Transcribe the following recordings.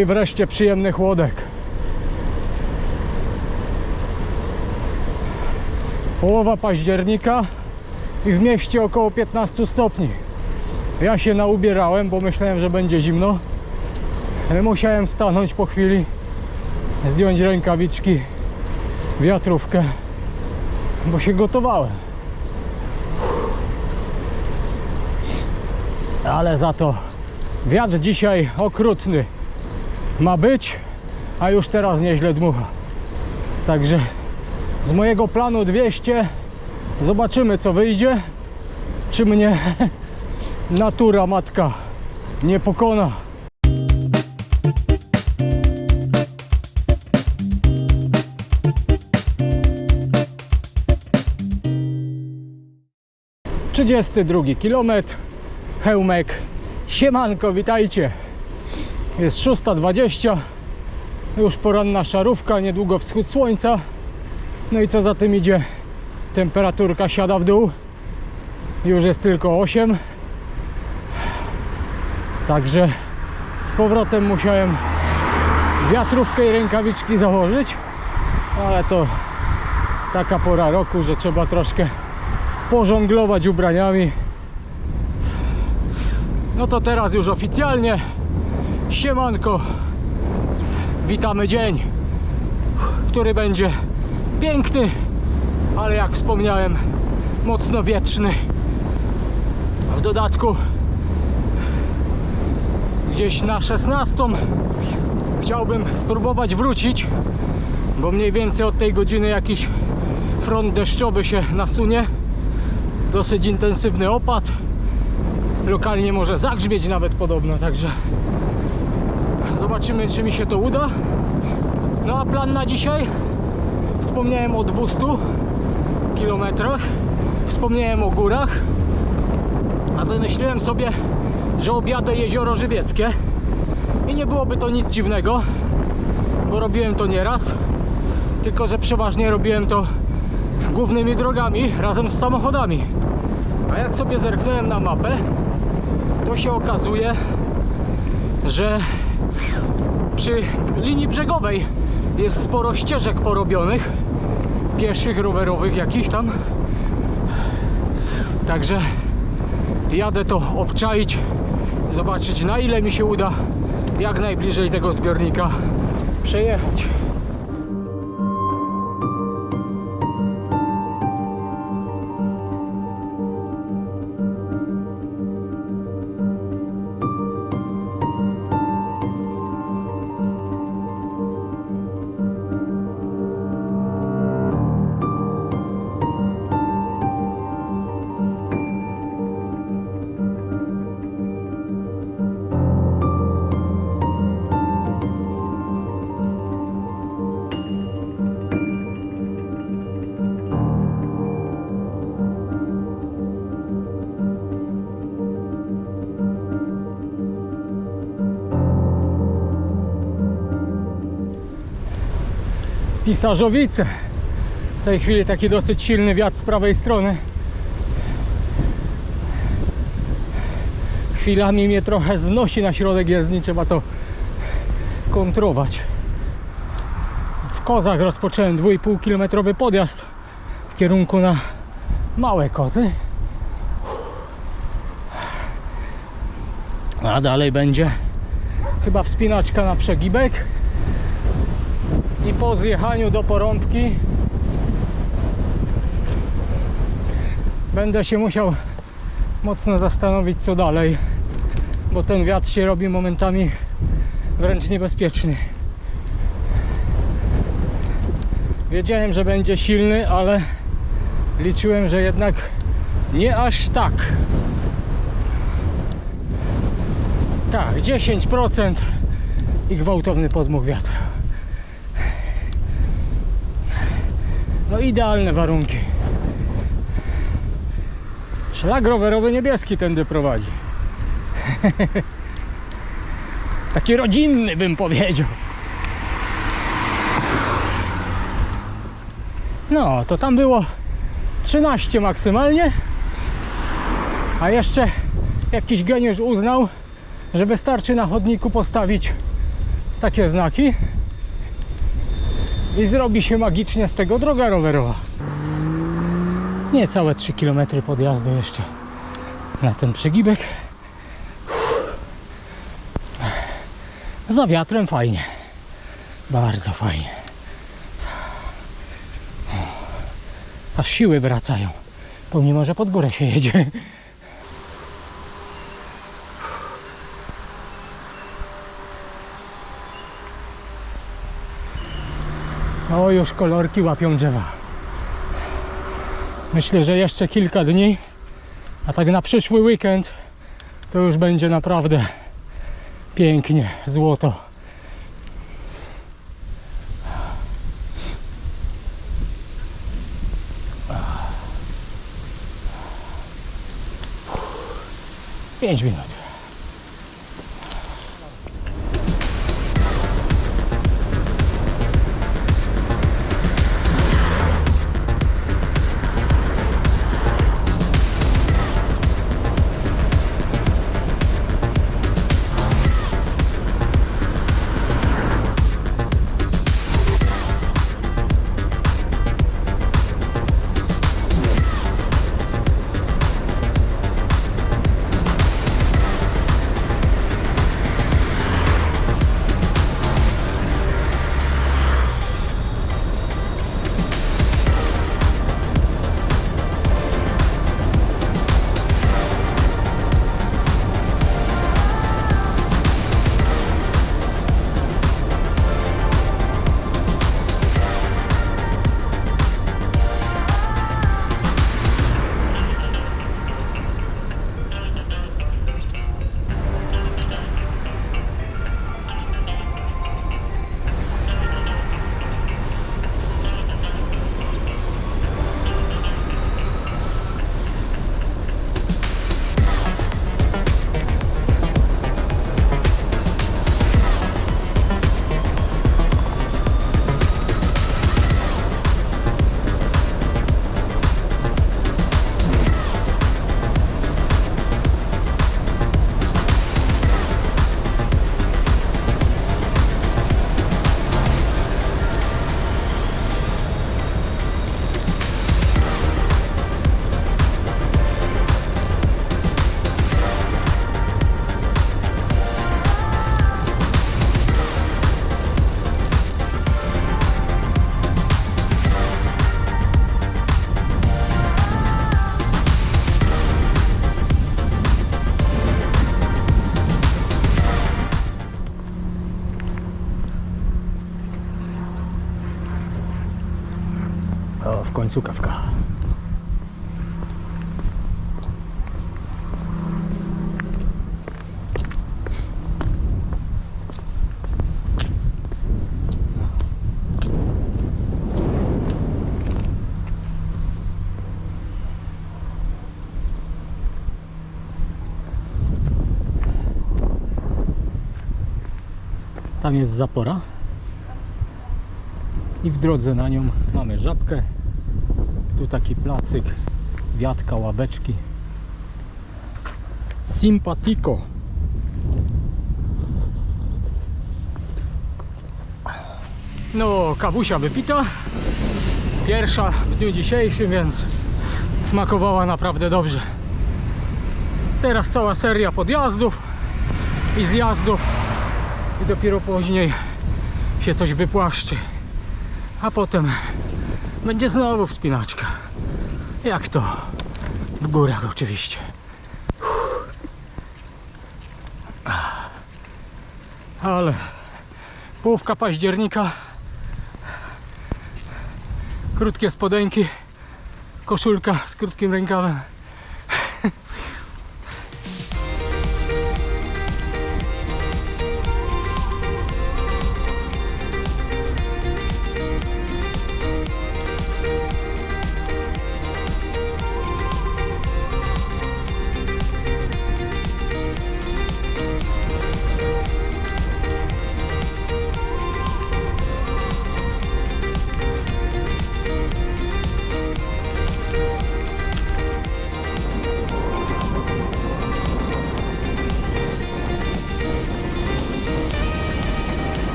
I wreszcie przyjemny chłodek. Połowa października i w mieście około 15 stopni. Ja się naubierałem, bo myślałem, że będzie zimno. Musiałem stanąć po chwili, zdjąć rękawiczki, wiatrówkę, bo się gotowałem. Ale za to wiatr dzisiaj okrutny ma być, a już teraz nieźle dmucha. Także z mojego planu 200 zobaczymy co wyjdzie. Czy mnie natura matka nie pokona. Trzydziesty drugi kilometr, Hełmek, Siemanko, witajcie. Jest 6.20, już poranna szarówka, niedługo wschód słońca. No i co za tym idzie, temperaturka siada w dół. Już jest tylko 8. Także z powrotem musiałem wiatrówkę i rękawiczki założyć, ale to taka pora roku, że trzeba troszkę pożonglować ubraniami. No to teraz już oficjalnie siemanko. Witamy dzień, który będzie piękny, ale jak wspomniałem, mocno wietrzny. W dodatku gdzieś na 16 chciałbym spróbować wrócić, bo mniej więcej od tej godziny jakiś front deszczowy się nasunie. Dosyć intensywny opad. Lokalnie może zagrzmieć nawet podobno, także zobaczymy czy mi się to uda. No a plan na dzisiaj? Wspomniałem o 200 kilometrach, wspomniałem o górach, a wymyśliłem sobie, że objadę jezioro żywieckie. I nie byłoby to nic dziwnego, bo robiłem to nieraz, tylko że przeważnie robiłem to głównymi drogami razem z samochodami. A jak sobie zerknąłem na mapę, to się okazuje, że przy linii brzegowej jest sporo ścieżek porobionych, pieszych, rowerowych, jakichś tam. Także jadę to obczaić, zobaczyć na ile mi się uda jak najbliżej tego zbiornika przejechać. Pisarzowice. W tej chwili taki dosyć silny wiatr z prawej strony. Chwilami mnie trochę znosi na środek jezdni, trzeba to kontrować. W Kozach rozpocząłem 2,5 kilometrowy podjazd w kierunku na Małe Kozy. A dalej będzie chyba wspinaczka na przegibek i po zjechaniu do porąbki będę się musiał mocno zastanowić co dalej bo ten wiatr się robi momentami wręcz niebezpieczny. Wiedziałem, że będzie silny, ale liczyłem, że jednak nie aż tak. Tak, 10% i gwałtowny podmuch wiatru No idealne warunki. Szlak rowerowy niebieski tędy prowadzi. Taki rodzinny bym powiedział. No, to tam było 13 maksymalnie. A jeszcze jakiś geniusz uznał, że wystarczy na chodniku postawić takie znaki i zrobi się magicznie z tego droga rowerowa. Niecałe 3 km podjazdu jeszcze na ten przygibek. Za wiatrem fajnie. Bardzo fajnie. Aż siły wracają. Pomimo, że pod górę się jedzie. O, już kolorki łapią drzewa. Myślę, że jeszcze kilka dni, a tak na przyszły weekend to już będzie naprawdę pięknie, złoto. Pięć minut. O, w końcu kawka. Tam jest zapora. I w drodze na nią mamy żabkę. Tu taki placyk, wiatka, ławeczki. Simpatico. No, kawusia wypita. Pierwsza w dniu dzisiejszym, więc smakowała naprawdę dobrze. Teraz cała seria podjazdów i zjazdów i dopiero później się coś wypłaszczy. A potem będzie znowu wspinaczka. Jak to? W górach oczywiście. Ale połówka października. Krótkie spodenki. Koszulka z krótkim rękawem.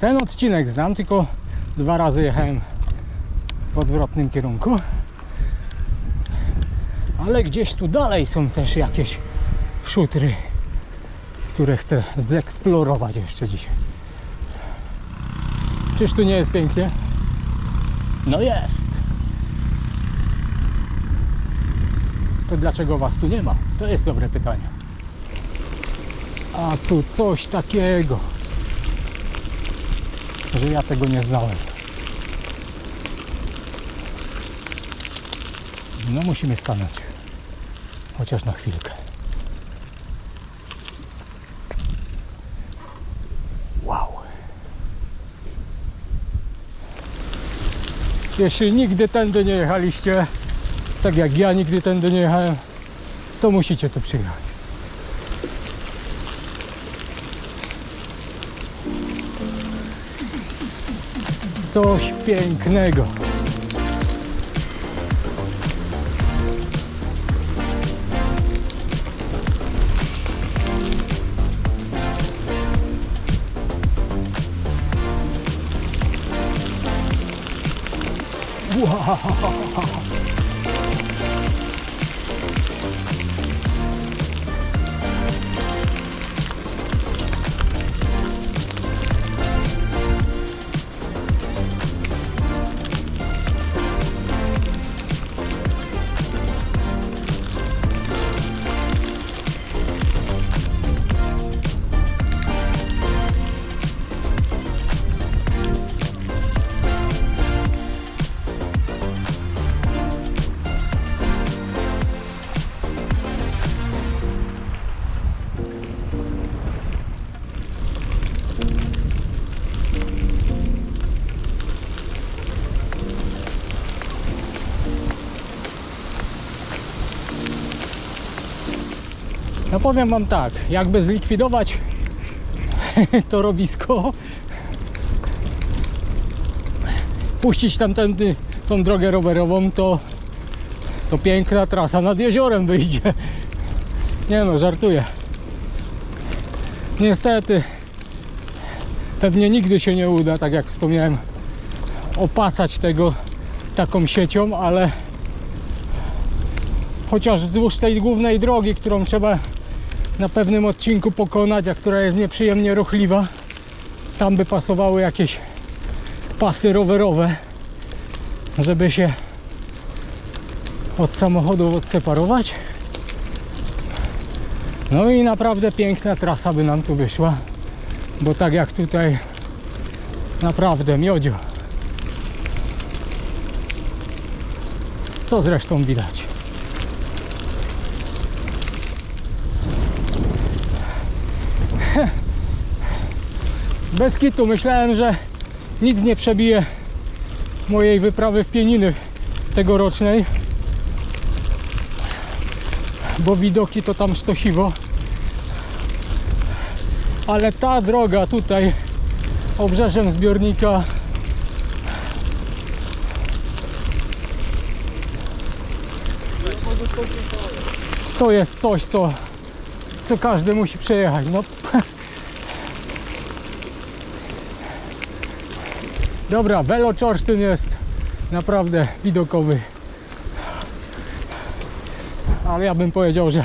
Ten odcinek znam, tylko dwa razy jechałem w odwrotnym kierunku. Ale gdzieś tu dalej są też jakieś szutry, które chcę zeksplorować jeszcze dzisiaj. Czyż tu nie jest pięknie? No jest. To dlaczego was tu nie ma? To jest dobre pytanie. A tu coś takiego, że ja tego nie znałem. No musimy stanąć. Chociaż na chwilkę. Wow. Jeśli nigdy tędy nie jechaliście, tak jak ja nigdy tędy nie jechałem, to musicie tu przyjechać. Coś pięknego. Powiem wam tak, jakby zlikwidować to robisko, puścić tamtędy tą drogę rowerową, to, to piękna trasa nad jeziorem wyjdzie. Nie no, żartuję. Niestety, pewnie nigdy się nie uda, tak jak wspomniałem, opasać tego taką siecią, ale chociaż wzdłuż tej głównej drogi, którą trzeba na pewnym odcinku pokonać, a która jest nieprzyjemnie ruchliwa, tam by pasowały jakieś pasy rowerowe, żeby się od samochodów odseparować. No i naprawdę piękna trasa by nam tu wyszła, bo tak jak tutaj naprawdę miodzio. Co zresztą widać. Bez kitu myślałem, że nic nie przebije mojej wyprawy w Pieniny tegorocznej. Bo widoki to tam sztosiwo. Ale ta droga tutaj obrzeżem zbiornika to jest coś, co, co każdy musi przejechać. No, Dobra, Weloczorsztyn jest naprawdę widokowy. Ale ja bym powiedział, że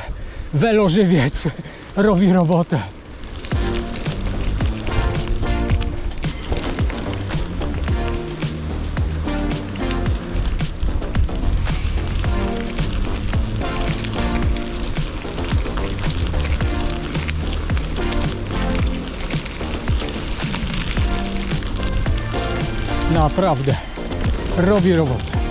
Welożywiec robi robotę. Naprawdę robi robotę.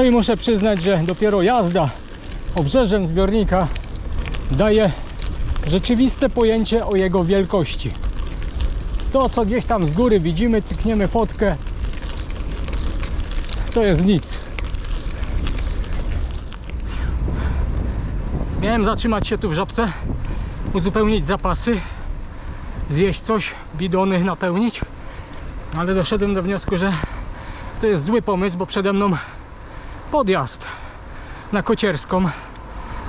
No i muszę przyznać, że dopiero jazda obrzeżem zbiornika daje rzeczywiste pojęcie o jego wielkości. To, co gdzieś tam z góry widzimy, cykniemy fotkę, to jest nic. Miałem zatrzymać się tu w żabce, uzupełnić zapasy, zjeść coś, bidony napełnić, ale doszedłem do wniosku, że to jest zły pomysł, bo przede mną podjazd na Kocierską.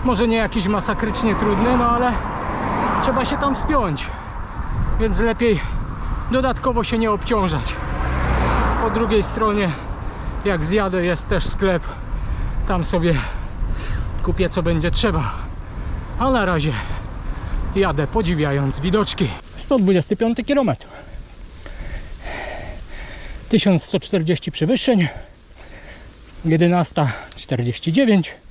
Może nie jakiś masakrycznie trudny, no ale trzeba się tam wspiąć, więc lepiej dodatkowo się nie obciążać. Po drugiej stronie, jak zjadę, jest też sklep. Tam sobie kupię co będzie trzeba. A na razie jadę podziwiając widoczki. 125 km. 1140 przewyższeń. 11.49.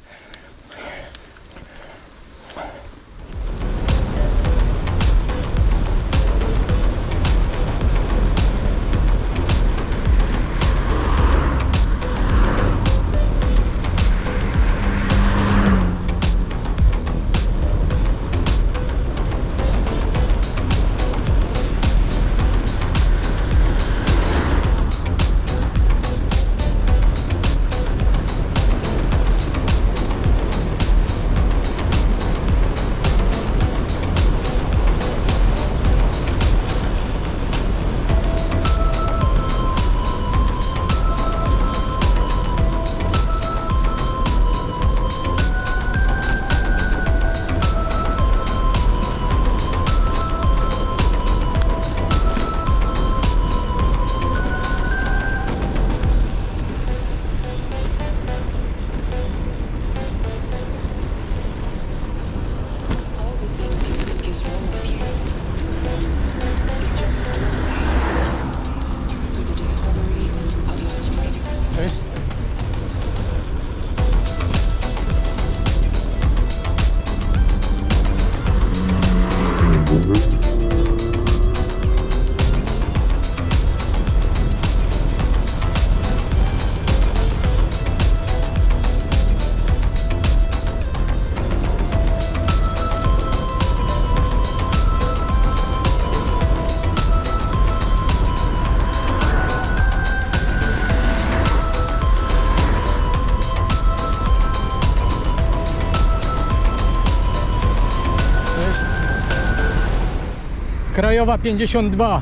Krajowa 52.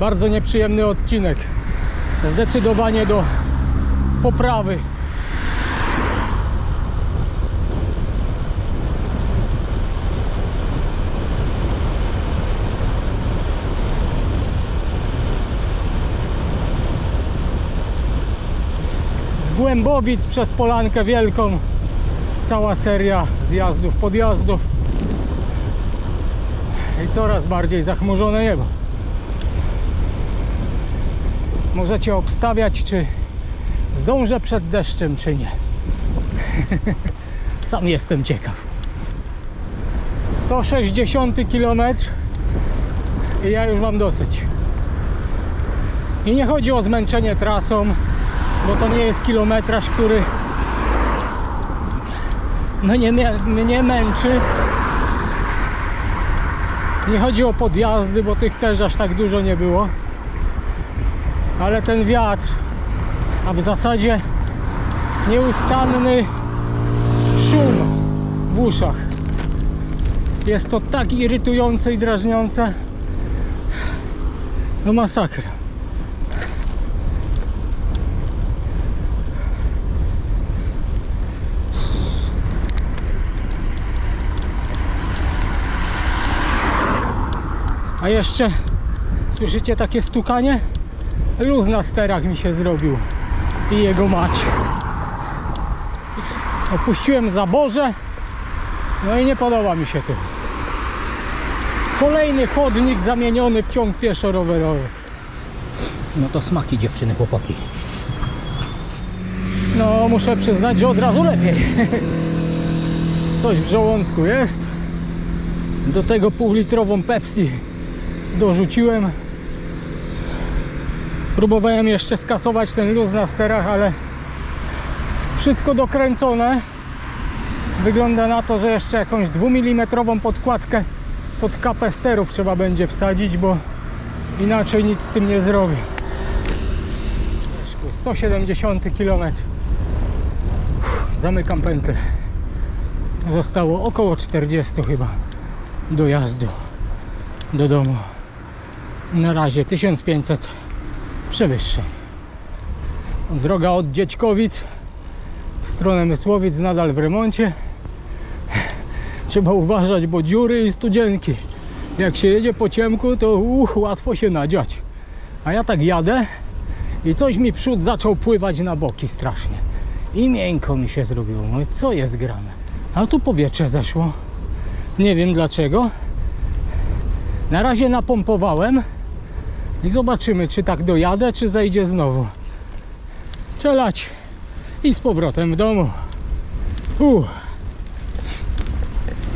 Bardzo nieprzyjemny odcinek. Zdecydowanie do poprawy. Z Głębowic przez Polankę Wielką cała seria zjazdów, podjazdów i coraz bardziej zachmurzone niebo. Możecie obstawiać, czy zdążę przed deszczem, czy nie. Sam jestem ciekaw. 160 km i ja już mam dosyć. I nie chodzi o zmęczenie trasą, bo to nie jest kilometraż, który mnie, mnie męczy. Nie chodzi o podjazdy, bo tych też aż tak dużo nie było. Ale ten wiatr, a w zasadzie nieustanny szum w uszach. Jest to tak irytujące i drażniące. No masakra. A jeszcze słyszycie takie stukanie? Luz na sterach mi się zrobił i jego mać. Opuściłem zaborze, no i nie podoba mi się to. Kolejny chodnik zamieniony w ciąg pieszo-rowerowy. No to smaki dziewczyny, chłopaki. No muszę przyznać, że od razu lepiej. Coś w żołądku jest. Do tego półlitrową Pepsi dorzuciłem. Próbowałem jeszcze skasować ten luz na sterach, ale Wszystko dokręcone. Wygląda na to, że jeszcze jakąś 2 mm podkładkę pod kapę sterów trzeba będzie wsadzić, bo inaczej nic z tym nie zrobię. 170 km. Zamykam pętlę. Zostało około 40 chyba do jazdu do domu. Na razie 1500 przewyższeń. Droga od Dzieczkowic w stronę Mysłowic nadal w remoncie. Trzeba uważać, bo dziury i studzienki. Jak się jedzie po ciemku, to uch, łatwo się nadziać. A ja tak jadę i coś mi przód zaczął pływać na boki strasznie. I miękko mi się zrobiło. Mówię, co jest grane? A tu powietrze zeszło. Nie wiem dlaczego. Na razie napompowałem i zobaczymy, czy tak dojadę, czy zejdzie znowu. Czelać i z powrotem w domu. Uff.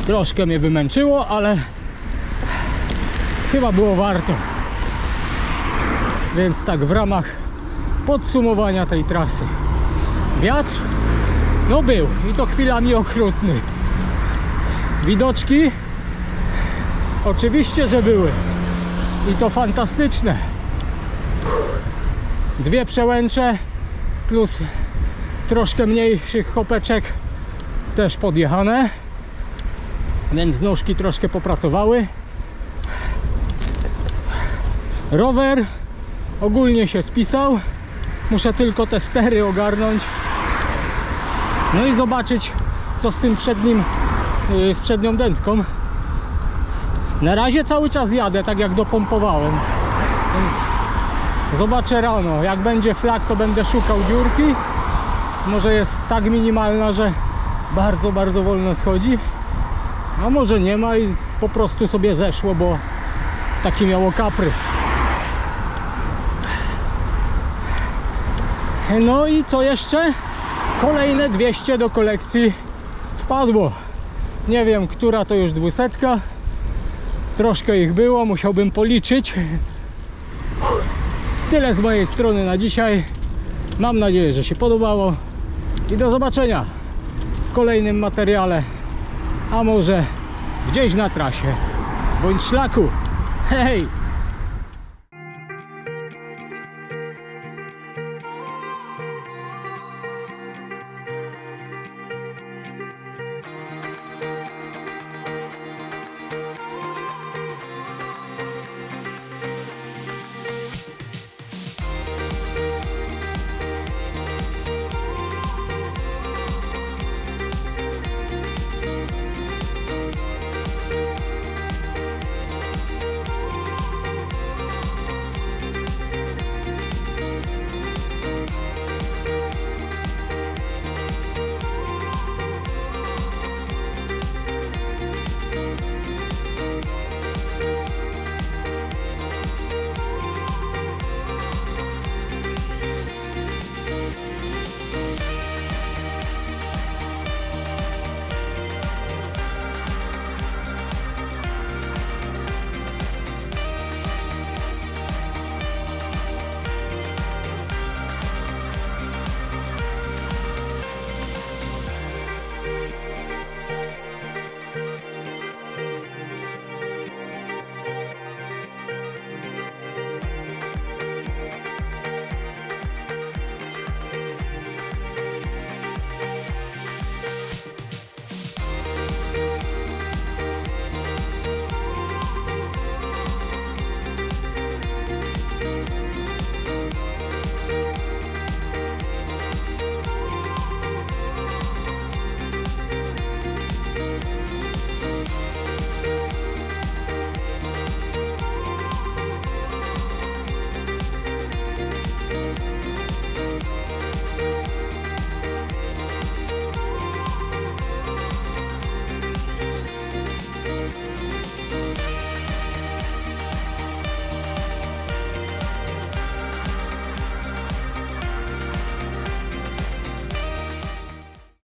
Troszkę mnie wymęczyło, ale chyba było warto. Więc tak w ramach podsumowania tej trasy. Wiatr? No był i to chwilami okrutny. Widoczki? Oczywiście, że były. I to fantastyczne. Dwie przełęcze plus troszkę mniejszych chopeczek też podjechane. Więc nóżki troszkę popracowały. Rower ogólnie się spisał. Muszę tylko te stery ogarnąć. No i zobaczyć co z tym przednim, yy, z przednią dętką. Na razie cały czas jadę, tak jak dopompowałem. Więc zobaczę rano. Jak będzie flag, to będę szukał dziurki. Może jest tak minimalna, że bardzo, bardzo wolno schodzi. A może nie ma i po prostu sobie zeszło, bo taki miało kaprys. No i co jeszcze? Kolejne 200 do kolekcji wpadło. Nie wiem, która to już dwusetka. Troszkę ich było, musiałbym policzyć. Tyle z mojej strony na dzisiaj. Mam nadzieję, że się podobało. I do zobaczenia w kolejnym materiale. A może gdzieś na trasie bądź szlaku. Hej!